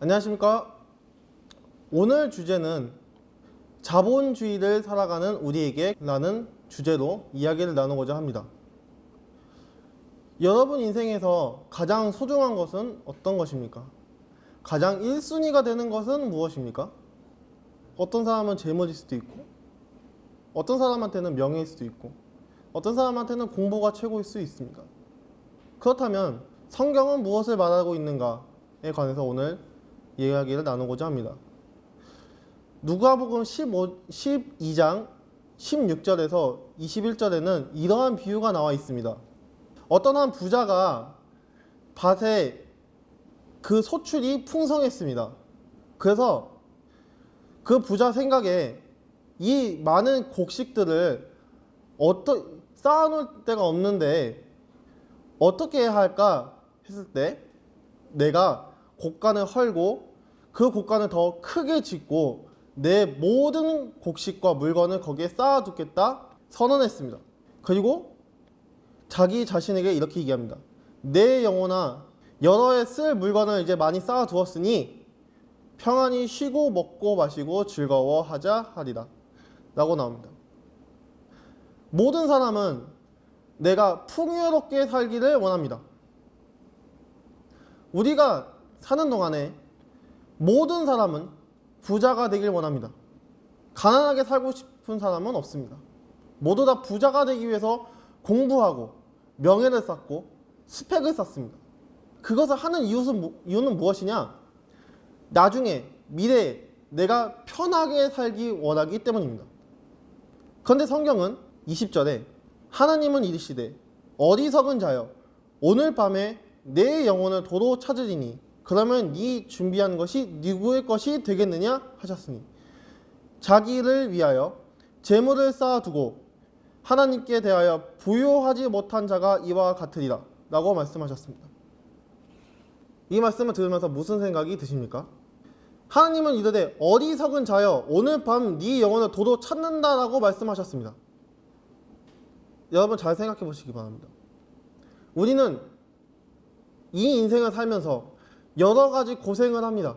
안녕하십니까. 오늘 주제는 자본주의를 살아가는 우리에게 라는 주제로 이야기를 나누고자 합니다. 여러분 인생에서 가장 소중한 것은 어떤 것입니까? 가장 1순위가 되는 것은 무엇입니까? 어떤 사람은 재물일 수도 있고, 어떤 사람한테는 명예일 수도 있고, 어떤 사람한테는 공부가 최고일 수 있습니다. 그렇다면 성경은 무엇을 말하고 있는가에 관해서 오늘 이야기를 나누고자 합니다. 누가복음 15, 12장 16절에서 21절에는 이러한 비유가 나와 있습니다. 어떤 한 부자가 밭에 그 소출이 풍성했습니다. 그래서 그 부자 생각에 이 많은 곡식들을 어떠, 쌓아놓을 데가 없는데 어떻게 해야 할까 했을 때 내가 곡간을 헐고 그 곡간을 더 크게 짓고 내 모든 곡식과 물건을 거기에 쌓아두겠다 선언했습니다. 그리고 자기 자신에게 이렇게 얘기합니다. 내 영혼아 여러 해 쓸 물건을 이제 많이 쌓아두었으니 평안히 쉬고 먹고 마시고 즐거워하자 하리라 라고 나옵니다. 모든 사람은 내가 풍요롭게 살기를 원합니다. 우리가 사는 동안에 모든 사람은 부자가 되길 원합니다. 가난하게 살고 싶은 사람은 없습니다. 모두 다 부자가 되기 위해서 공부하고 명예를 쌓고 스펙을 쌓습니다. 그것을 하는 이유는, 무- 이유는 무엇이냐? 나중에 미래에 내가 편하게 살기 원하기 때문입니다. 그런데 성경은 20절에 하나님은 이르시되 어리석은 자여 오늘 밤에 내 영혼을 도로 찾으리니 그러면 네 준비한 것이 누구의 것이 되겠느냐 하셨으니 자기를 위하여 재물을 쌓아두고 하나님께 대하여 부요하지 못한 자가 이와 같으리라 라고 말씀하셨습니다. 이 말씀을 들으면서 무슨 생각이 드십니까? 하나님은 이르되 어리석은 자여 오늘 밤 네 영혼을 도로 찾는다 라고 말씀하셨습니다. 여러분 잘 생각해 보시기 바랍니다. 우리는 이 인생을 살면서 여러 가지 고생을 합니다.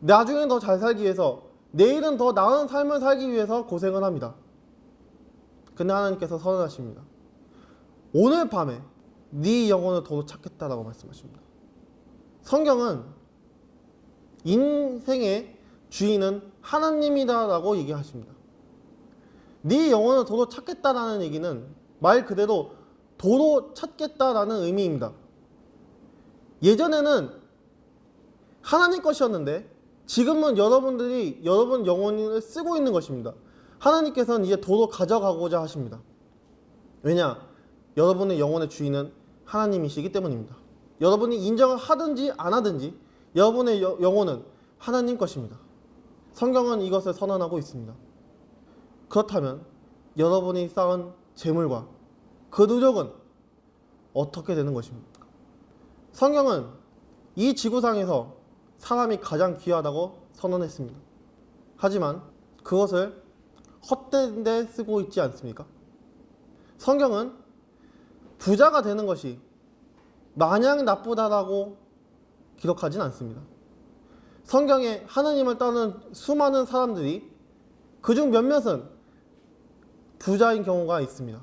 나중에 더 잘 살기 위해서 내일은 더 나은 삶을 살기 위해서 고생을 합니다. 근데 하나님께서 선언하십니다. 오늘 밤에 네 영혼을 도로 찾겠다라고 말씀하십니다. 성경은 인생의 주인은 하나님이다라고 얘기하십니다. 네 영혼을 도로 찾겠다라는 얘기는 말 그대로 도로 찾겠다라는 의미입니다. 예전에는 하나님 것이었는데 지금은 여러분들이 여러분 영혼을 쓰고 있는 것입니다. 하나님께서는 이제 도로 가져가고자 하십니다. 왜냐? 여러분의 영혼의 주인은 하나님이시기 때문입니다. 여러분이 인정을 하든지 안 하든지 여러분의 여- 영혼은 하나님 것입니다. 성경은 이것을 선언하고 있습니다. 그렇다면 여러분이 쌓은 재물과 그 노력은 어떻게 되는 것입니까? 성경은 이 지구상에서 사람이 가장 귀하다고 선언했습니다. 하지만 그것을 헛된 데 쓰고 있지 않습니까? 성경은 부자가 되는 것이 마냥 나쁘다라고 기록하진 않습니다. 성경에 하나님을 따르는 수많은 사람들이 그중 몇몇은 부자인 경우가 있습니다.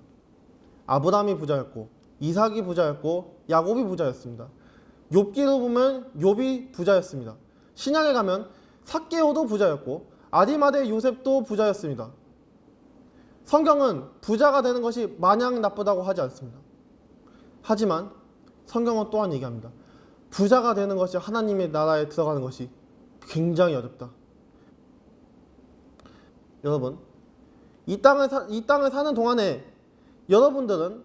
아브라함이 부자였고 이삭이 부자였고 야곱이 부자였습니다. 욥기로 보면 욥이 부자였습니다. 신약에 가면 삭개오도 부자였고 아리마대 요셉도 부자였습니다. 성경은 부자가 되는 것이 마냥 나쁘다고 하지 않습니다. 하지만 성경은 또한 얘기합니다. 부자가 되는 것이 하나님의 나라에 들어가는 것이 굉장히 어렵다. 여러분, 이 땅을 사, 이 땅을 사는 동안에 여러분들은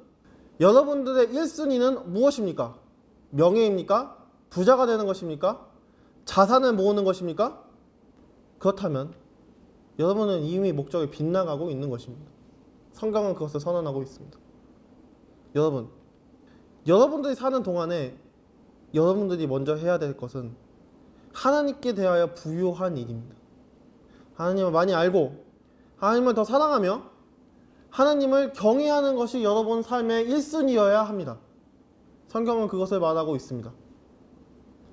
여러분들의 1순위는 무엇입니까? 명예입니까? 부자가 되는 것입니까? 자산을 모으는 것입니까? 그렇다면 여러분은 이미 목적에 빗나가고 있는 것입니다. 성경은 그것을 선언하고 있습니다. 여러분, 여러분들이 사는 동안에 여러분들이 먼저 해야 될 것은 하나님께 대하여 부유한 일입니다. 하나님을 많이 알고 하나님을 더 사랑하며 하나님을 경외하는 것이 여러분 삶의 1순위여야 합니다. 성경은 그것을 말하고 있습니다.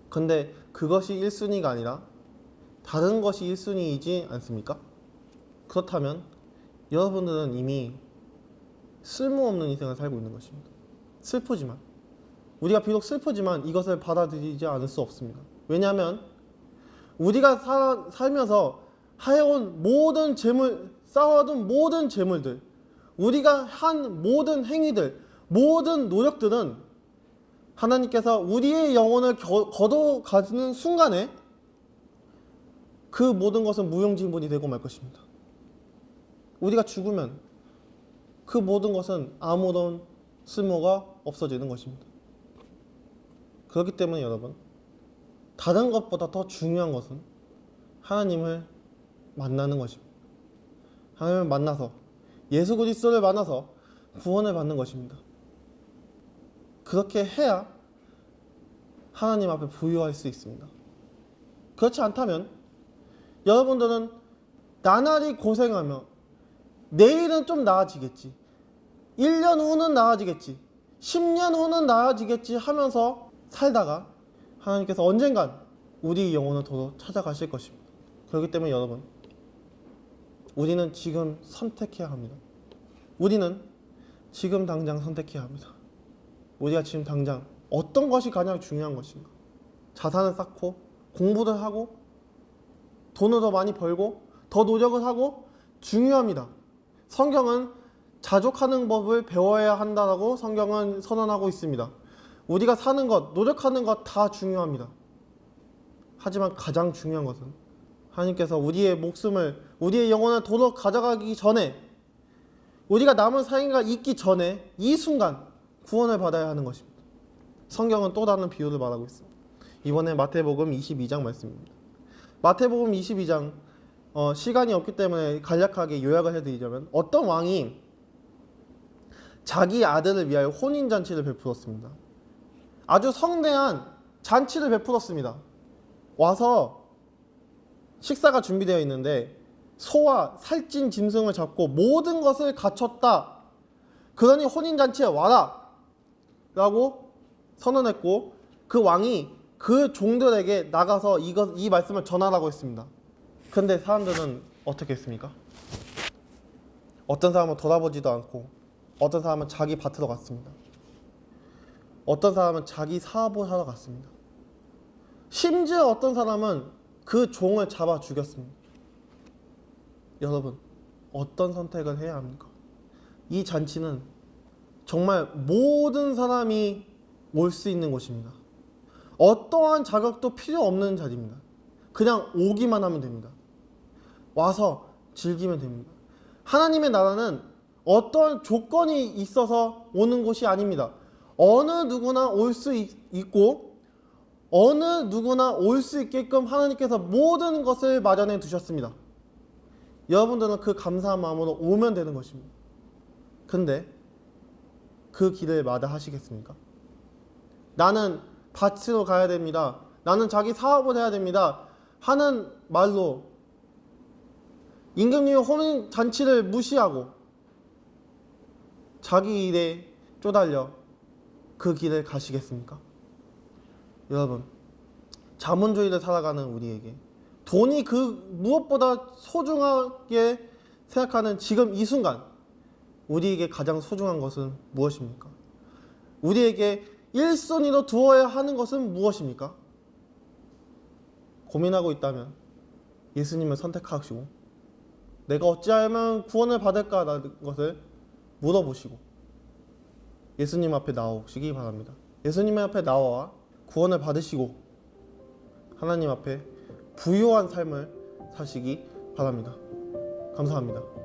근데 그것이 1순위가 아니라 다른 것이 1순위이지 않습니까? 그렇다면 여러분들은 이미 쓸모없는 인생을 살고 있는 것입니다. 슬프지만 우리가 비록 슬프지만 이것을 받아들이지 않을 수 없습니다. 왜냐하면 우리가 살, 살면서 해온 모든 재물, 쌓아둔 모든 재물들, 우리가 한 모든 행위들, 모든 노력들은 하나님께서 우리의 영혼을 겨- 걷어가는 순간에 그 모든 것은 무용지물이 되고 말 것입니다. 우리가 죽으면 그 모든 것은 아무런 쓸모가 없어지는 것입니다. 그렇기 때문에 여러분, 다른 것보다 더 중요한 것은 하나님을 만나는 것입니다. 하나님을 만나서 예수 그리스도를 만나서 구원을 받는 것입니다. 그렇게 해야 하나님 앞에 부유할 수 있습니다. 그렇지 않다면 여러분들은 나날이 고생하며 내일은 좀 나아지겠지. 1년 후는 나아지겠지. 10년 후는 나아지겠지 하면서 살다가 하나님께서 언젠간 우리 영혼을 도로 찾아가실 것입니다. 그렇기 때문에 여러분, 우리는 지금 선택해야 합니다. 우리는 지금 당장 선택해야 합니다. 우리가 지금 당장 어떤 것이 가장 중요한 것인가? 자산을 쌓고 공부를 하고 돈을 더 많이 벌고 더 노력을 하고 중요합니다. 성경은 자족하는 법을 배워야 한다라고 성경은 선언하고 있습니다. 우리가 사는 것, 노력하는 것 다 중요합니다. 하지만 가장 중요한 것은 하나님께서 우리의 목숨을, 우리의 영혼을 도로 가져가기 전에 우리가 남은 생애가 있기 전에 이 순간 구원을 받아야 하는 것입니다. 성경은 또 다른 비유를 말하고 있습니다. 이번에 마태복음 22장 말씀입니다. 마태복음 22장 어, 시간이 없기 때문에 간략하게 요약을 해드리자면 어떤 왕이 자기 아들을 위하여 혼인 잔치를 베풀었습니다. 아주 성대한 잔치를 베풀었습니다. 와서 식사가 준비되어 있는데 소와 살찐 짐승을 잡고 모든 것을 갖췄다. 그러니 혼인 잔치에 와라. 라고 선언했고 그 왕이 그 종들에게 나가서 이것 이 말씀을 전하라고 했습니다. 근데 사람들은 어떻게 했습니까? 어떤 사람은 돌아보지도 않고 어떤 사람은 자기 밭으로 갔습니다. 어떤 사람은 자기 사업을 하러 갔습니다. 심지어 어떤 사람은 그 종을 잡아 죽였습니다. 여러분, 어떤 선택을 해야 합니까? 이 잔치는 정말 모든 사람이 올 수 있는 곳입니다. 어떠한 자격도 필요 없는 자리입니다. 그냥 오기만 하면 됩니다. 와서 즐기면 됩니다. 하나님의 나라는 어떠한 조건이 있어서 오는 곳이 아닙니다. 어느 누구나 올 수 있고 어느 누구나 올 수 있게끔 하나님께서 모든 것을 마련해 두셨습니다. 여러분들은 그 감사한 마음으로 오면 되는 것입니다. 근데 그 길을 마다하시겠습니까? 나는 밭으로 가야 됩니다. 나는 자기 사업을 해야 됩니다. 하는 말로 임금님의 혼인 잔치를 무시하고 자기 일에 쪼달려 그 길을 가시겠습니까? 여러분, 자본주의를 살아가는 우리에게 돈이 그 무엇보다 소중하게 생각하는 지금 이 순간 우리에게 가장 소중한 것은 무엇입니까? 우리에게 1순위로 두어야 하는 것은 무엇입니까? 고민하고 있다면 예수님을 선택하시고 내가 어찌하면 구원을 받을까라는 것을 물어보시고 예수님 앞에 나오시기 바랍니다. 예수님 앞에 나와 구원을 받으시고 하나님 앞에 부유한 삶을 사시기 바랍니다. 감사합니다.